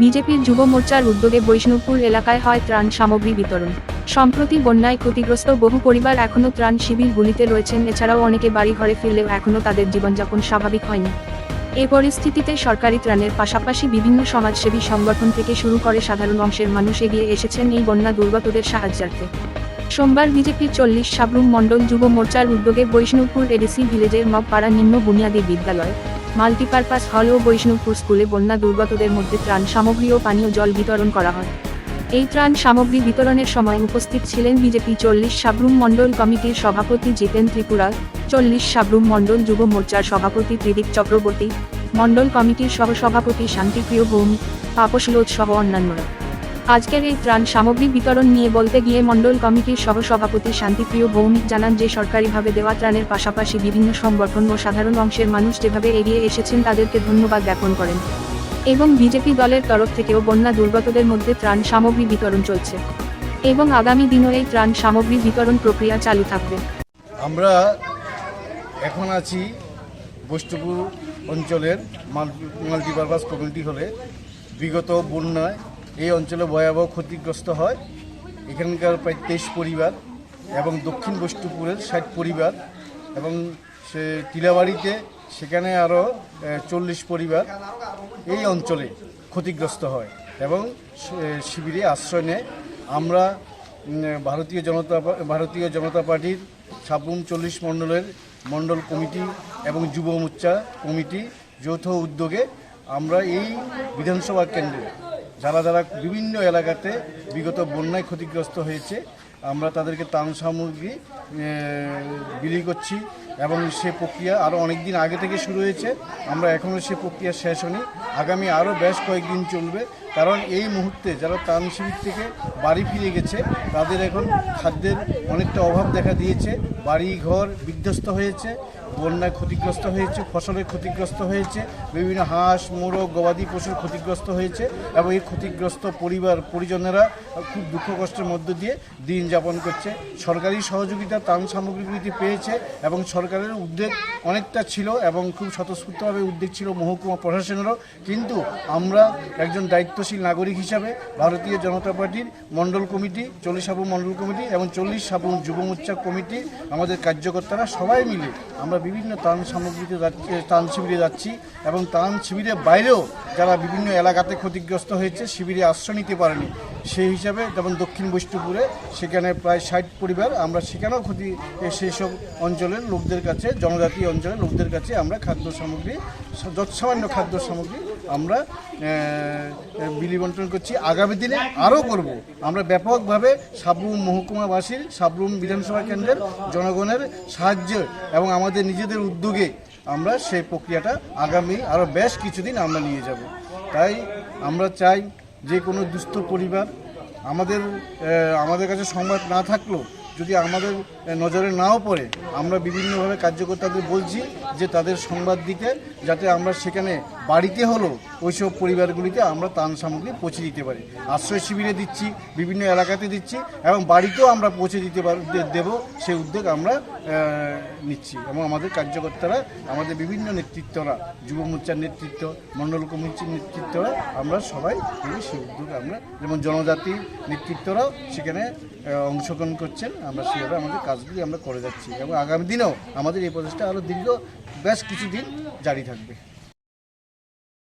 বিজেপির যুব মোর্চার উদ্যোগে বৈষ্ণবপুর এলাকায় হয় ত্রাণ সামগ্রী বিতরণ। সম্প্রতি বন্যায় ক্ষতিগ্রস্ত বহু পরিবার এখনও ত্রাণ শিবিরগুলিতে রয়েছেন, এছাড়াও অনেকে বাড়ি ঘরে ফিরলেও এখনও তাদের জীবনযাপন স্বাভাবিক হয়নি। এ পরিস্থিতিতে সরকারি ত্রাণের পাশাপাশি বিভিন্ন সমাজসেবী সংগঠন থেকে শুরু করে সাধারণ অংশের মানুষ এগিয়ে এসেছেন এই বন্যা দুর্গতদের সাহায্যার্থে। সোমবার বিজেপির চল্লিশ সাবরুম মণ্ডল যুব মোর্চার উদ্যোগে বৈষ্ণবপুর এডিসি ভিলেজের মগপাড়া নিম্ন বুনিয়াদী বিদ্যালয় মাল্টিপারপাস হল ও বৈষ্ণবপুর স্কুলে বন্যা দুর্গতদের মধ্যে ত্রাণ সামগ্রী ও পানীয় জল বিতরণ করা হয়। এই ত্রাণ সামগ্রী বিতরণের সময় উপস্থিত ছিলেন বিজেপি চল্লিশ সাবরুম মণ্ডল কমিটির সভাপতি জিতেন ত্রিপুরা, চল্লিশ সাবরুম মণ্ডল যুব মোর্চার সভাপতি ত্রিদীপ চক্রবর্তী, মণ্ডল কমিটির সহসভাপতি শান্তিপ্রিয় ভৌমিক তাপসলোচ সহ অন্যান্যরা। আজকের এই ত্রাণ সামগ্রী বিতরণ নিয়ে বলতে গিয়ে মণ্ডল কমিটির সহসভাপতি শান্তিপ্রিয় ভৌমিক জানান যে সরকারিভাবে দেওয়া ত্রাণের পাশাপাশি বিভিন্ন সংগঠন ও সাধারণ অংশের মানুষ যেভাবে এগিয়ে এসেছেন তাদেরকে ধন্যবাদ জ্ঞাপন করেন এবং বিজেপি দলের তরফ থেকেও বন্যা দুর্গতদের মধ্যে ত্রাণ সামগ্রী বিতরণ চলছে এবং আগামী দিনও এই ত্রাণ সামগ্রী বিতরণ প্রক্রিয়া চালু থাকবে। আমরা এখন আছি বৈষ্ণবপুর অঞ্চলের মাল্টি মাল্টিপারপাস কমিউনিটি হলে বিগত বন্যায় এই অঞ্চলে ভয়াবহ ক্ষতিগ্রস্ত হয়। এখানকার প্রায় তেইশ পরিবার এবং দক্ষিণ বৈষ্ণবপুরের ষাট পরিবার এবং সে টিলাবাড়িতে সেখানে আরও চল্লিশ পরিবার এই অঞ্চলে ক্ষতিগ্রস্ত হয় এবং শিবিরে আশ্রয় নেয়। আমরা ভারতীয় জনতা ভারতীয় জনতা পার্টির সাবরুম চল্লিশ মণ্ডলের মণ্ডল কমিটি এবং যুব মোর্চা কমিটি যৌথ উদ্যোগে আমরা এই বিধানসভা কেন্দ্রে যারা যারা বিভিন্ন এলাকাতে বিগত বন্যায় ক্ষতিগ্রস্ত হয়েছে, আমরা তাদেরকে ত্রাণ সামগ্রী বিলি করছি এবং সে প্রক্রিয়া আরও অনেক দিন আগে থেকে শুরু হয়েছে। আমরা এখনও সে প্রক্রিয়া শেষ হনি আগামী আরও বেশ কয়েকদিন চলবে। কারণ এই মুহূর্তে যারা ত্রাণ শিবির থেকে বাড়ি ফিরে গেছে, তাদের এখন খাদ্যের অনেকটা অভাব দেখা দিয়েছে। বাড়ি ঘর বিধ্বস্ত হয়েছে বন্যায় ক্ষতিগ্রস্ত হয়েছে, ফসলের ক্ষতিগ্রস্ত হয়েছে, বিভিন্ন হাঁস, মোরগ, গবাদি পশুর ক্ষতিগ্রস্ত হয়েছে এবং এই ক্ষতিগ্রস্ত পরিবার, পরিজনেরা খুব দুঃখ কষ্টের মধ্য দিয়ে দিন যাপন করছে। সরকারি সহযোগিতা ত্রাণ সামগ্রীগুলিতে পেয়েছে এবং সরকারের উদ্যোগ অনেকটা ছিল এবং খুব স্বতঃস্ফূর্তভাবে উদ্যোগ ছিল মহকুমা প্রশাসনেরও। কিন্তু আমরা একজন দায়িত্বশীল নাগরিক হিসাবে ভারতীয় জনতা পার্টির মণ্ডল কমিটি, চল্লিশ সাবুন মণ্ডল কমিটি এবং চল্লিশ সাবুন যুব মোর্চা কমিটি, আমাদের কার্যকর্তারা সবাই মিলে আমরা বিভিন্ন ত্রাণ সামগ্রীতে যাচ্ছি, ত্রাণ শিবিরে যাচ্ছি এবং ত্রাণ শিবিরের বাইরেও যারা বিভিন্ন এলাকাতে ক্ষতিগ্রস্ত হয়েছে, শিবিরে আশ্রয় নিতে পারেনি, সেই হিসাবে যেমন দক্ষিণ বৈষ্ণবপুরে সেখানে প্রায় ষাট পরিবার আমরা সেখানেও ক্ষতি সেই সব অঞ্চলের লোকদের কাছে, জনজাতি অঞ্চলের লোকদের কাছে আমরা খাদ্য সামগ্রী, যৎসামান্য খাদ্য সামগ্রী আমরা বিলি বন্টন করছি। আগামী দিনে আরও করব। আমরা ব্যাপকভাবে সাবরুম মহকুমাবাসীর, সাবরুম বিধানসভা কেন্দ্রের জনগণের সাহায্য এবং আমাদের নিজেদের উদ্যোগে আমরা সেই প্রক্রিয়াটা আগামী আরও বেশ কিছুদিন আমরা নিয়ে যাব। তাই আমরা চাই যে কোনো দুস্থ পরিবার আমাদের আমাদের কাছে সংবাদ না থাকলেও যদি আমাদের নজরে নাও পড়ে, আমরা বিভিন্নভাবে কার্যকর্তাদের বলছি যে তাদের সংবাদ দিতে, যাতে আমরা সেখানে বাড়িতে হলো ওইসব পরিবারগুলিতে আমরা ত্রাণ সামগ্রী পৌঁছে দিতে পারি। আশ্রয় শিবিরে দিচ্ছি, বিভিন্ন এলাকাতে দিচ্ছি, এবং বাড়িতেও আমরা পৌঁছে দিতে দেবো সেই উদ্যোগ আমরা নিচ্ছি। এবং আমাদের কার্যকর্তারা, আমাদের বিভিন্ন নেতৃত্বরা, যুব মোর্চার নেতৃত্ব মণ্ডল কমিটির নেতৃত্বরা, আমরা সবাই সেই উদ্যোগ আমরা, যেমন জনজাতি নেতৃত্বরাও সেখানে অংশগ্রহণ করছেন। আমরা সেভাবে আমাদের কাজগুলি আমরা করে যাচ্ছি এবং আগামী দিনেও আমাদের এই প্রচেষ্টা আরও দীর্ঘ, বেশ কিছুদিন জারি থাকবে।